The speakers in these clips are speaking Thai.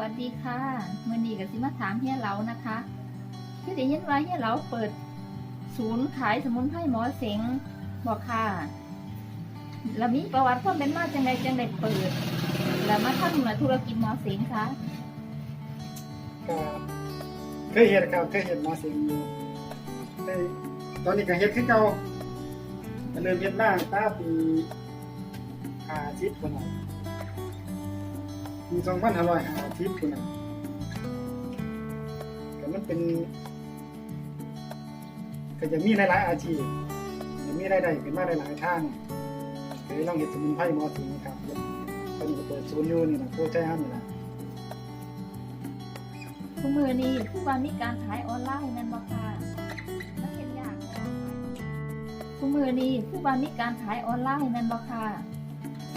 วัสดีค่ะมื่อนี้ก็สิมาถามเฮียเหลานะคะคือได้ยินว่าเฮียเหลาเปิด ศูนย์ขายสมุนไพรหมอเสงบอกค่ะแล้วมีประวัติความเป็นมาจังไดจังไดเปิด แล้วมาทำธุรกิจหมอเสงคะก็เคยเห็นครับเคยเห็นหมอเสงอยู่แต่ตอนนี้ก็เฮ็ดคือเก่าเริ่มเฮ็ดมาตั้งแต่ปี50พุ่นน่ะ ปี2550พุ่นน่ะก็มันเป็นก็จะมีหลายๆอาชีพจะมีรายได้ขึ้นมาหลายๆทางก็เลยลองเฮ็ดสมุนไพรมอสิงครับตอนนี้ก็เปิดศูนย์อยู่นี่ล่ะโค้ใจห้ามนี่ล่ะทุกมือนี้คือว่ามีการขายออนไลน์นั่นบอกค่ะมันเห็นอย่ากบ่ทุกมือนี้คือว่ามีการขายออนไลน์นั่นบอกค่ะ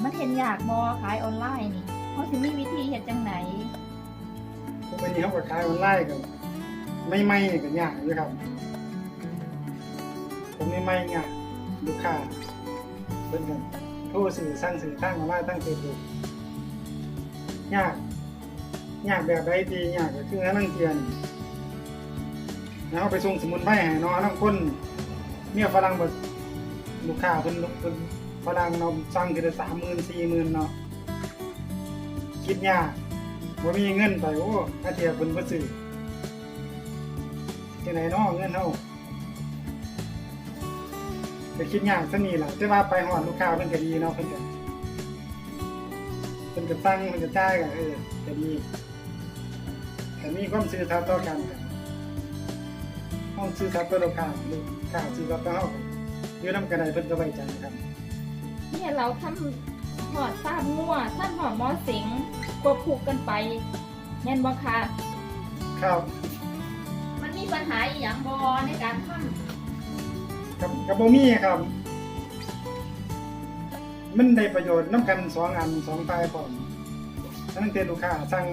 มันเห็นอยากบอขายออนไลน์นี่ เขาสิมีวิธีเฮ็ดจังไหนทุกวันนี้เขาก็ขายออนไลน์กันไม่ไม่กันยากเลยครับ ผมไม่ไม่เนี่ยลูกค้าเป็นกันโทรสื่อสั่งสื่อทางออนไล่ตั้งเฟซบุ๊กยากยากแบบใดทียากก็คือให้นั่งเทียนแล้วไปส่งสมุนไพรให้นาะนั่งคนเมียฝรั่งแบบลูกค้าเป็นเป็นฝรั่งเนาสั่งคือสามหมื่นสี่หมื่นเนาะ คิดยากว่ามีเงินไปโอ้อาเทียบเป็นบ่ซื้อจังไหนเนาะเงินเฮาก็คิดยากซะนี่ล่ะแต่ว่าไปฮอดลูกค้าเพิ่นก็ดีเนาะเพิ่นก็เพิ่นก็ตั้งเพิ่นก็จ่ายก็เออก็ดีก็มีความซื่อสัตย์ต่อกันกันเฮาซื่อสัตย์ต่อลูกค้าลูกค้าซื่อสัตย์ต่อเฮาอยู่นำกันได้เพิ่นก็ไว้ใจครับเนี่ยเราทำ หอดทราบมั่วท่านหอดหมอสิงควบคู่กันไปแม่นบ่ค่ะ ครับมันมีปัญหาอหย่างบอในการทกับกับบ่มีครับ มันได้ประโยชน์น้ำกันสองอันสองฝ่ายพร้อมทั้งเตลูกค้าสั่ง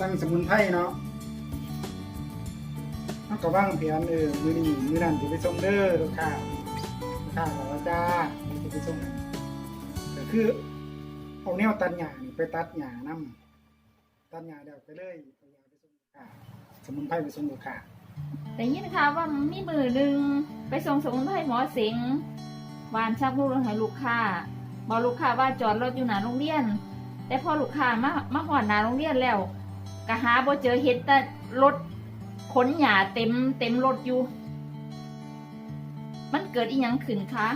สั่งสมุนไพรเนาะเขาก็วางแผนเออมื้อนี้มื้อนั้นสิไปส่งเด้อลูกค้าลูกค้าก็ว่าจ้าสิไปส่งให้ก็ คือ เอาแนวตัดหญ้านี่ไปตัดหญ้านํตัดหญ้าแล้วไปเลยเอาหญ้าไปส่งลูกค้าสมุนไพรไปส่งลูกค้าำแต่ยินข่าวว่ามีมือหนึ่งไปส่งสมุนไพรหมอสิงวานชักลูกให้ลูกค้าบอกลูกค้าว่าจอดรถอยู่หน้าโรงเรียน แต่พอลูกค้ามามาหอดหน้าโรงเรียนแล้วก็หาบ่เจอเห็นแต่รถขนหยาเต็มเต็มรถอยู่ มันเกิดอีหยังขึ้นคะ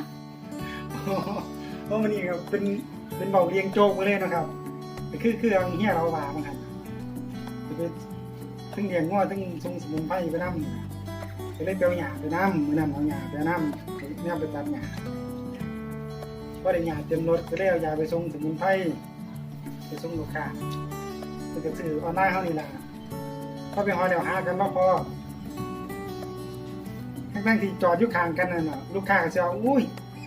เพราะมันนี่ก็เป็นเป็นเบาเรียงโจกไปเลยนะครับคือคือเอาเฮียเราว่ามันครับจะไปทั้งเรียงง้อทั้งทรงสมุนไพรไปน้ำจะเล่นเปียวหยาไปน้ำมือน้ำเอาหยาไปน้ำเนี่ยไปตัดหยาก็ได้หยาเต็มรถก็เลยเอายาไปส่งสมุนไพรไปส่งลูกค้าเป็นกระสือออนไลน์เขานี่แหละเขาไปหอเดี๋ยวหากันมาพอทั้งๆที่จอดยู่ข้างกันนั่นะลูกค้าก็จะอุ้ย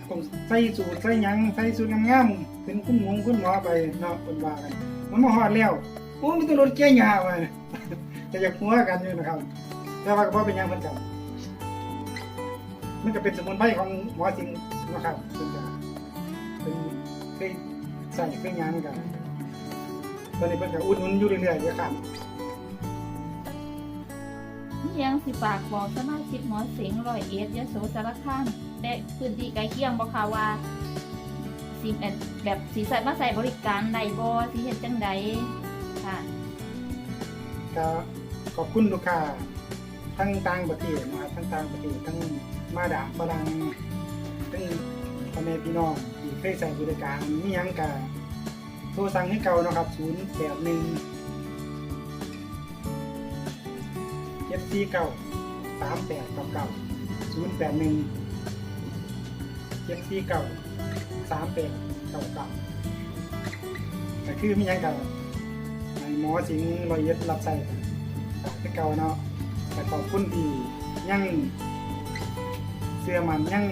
ผมใส่สูทใส่หยังใส่สูทงามๆเป็นคุณหมงคุณหมอไปเนาะคนว่ากันมันมาฮอดแล้วโอ้มีแตัวรถแก่ยาวมาแต่อยากหัวกันอยู่นะครับแต่ว่าก็เป็นหยังเพิ่นกันมันก็เป็นสมุนไพรของหมอจริงนะครับเพิ่นเป็นเคยใส่เคยยังกันตอนนี้เพิ่นก็อุดหนุนอยู่เรื่อยๆอยู่ครับนี่ยังสิฝากบอกสมาชิกหมอเสงร้อยเอ็ดยโสสารคาม และพื้นที่ใกล้เคียงบอกค่ะว่าสิแบบแบบสีใส่มาใส่บริการใดบอสีเห็นจังใดค่ะก็ขอบคุณลูกค้าทั้งต่างประเทศนะครับทั้งต่างประเทศทั้งมาดามฝรั่งทั้งพ่อแม่พี่น้องที่เคยใส่บริการมีหยังกะโทรสั่งให้เก่านะครับ0 8 1 7 4 9 3 8 9 9 0 8 1 7 4 9 3 8 9 9ก็คือมียังเกะให้หมอสิงรอยเย็ดรับใส่ฝากเก่าเนาะแต่ขอบคุณที่ยังเสื้อมันยัง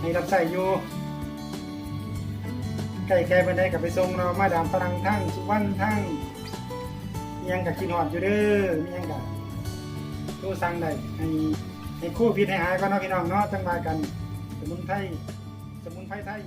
ให้รับใส่อยู่ไก่แก่ไปได้กับไปส่งเราะมาดามฝรั่งทั้งสุวรรณทั้งยังกับกินหอดอยู่เด้อมียังกับตู้สั่งได้ให้ ให้โควิดให้หายก่อนเนาะพี่น้องเนาะจังมากัน สมุนไพรสมุนไพรไทย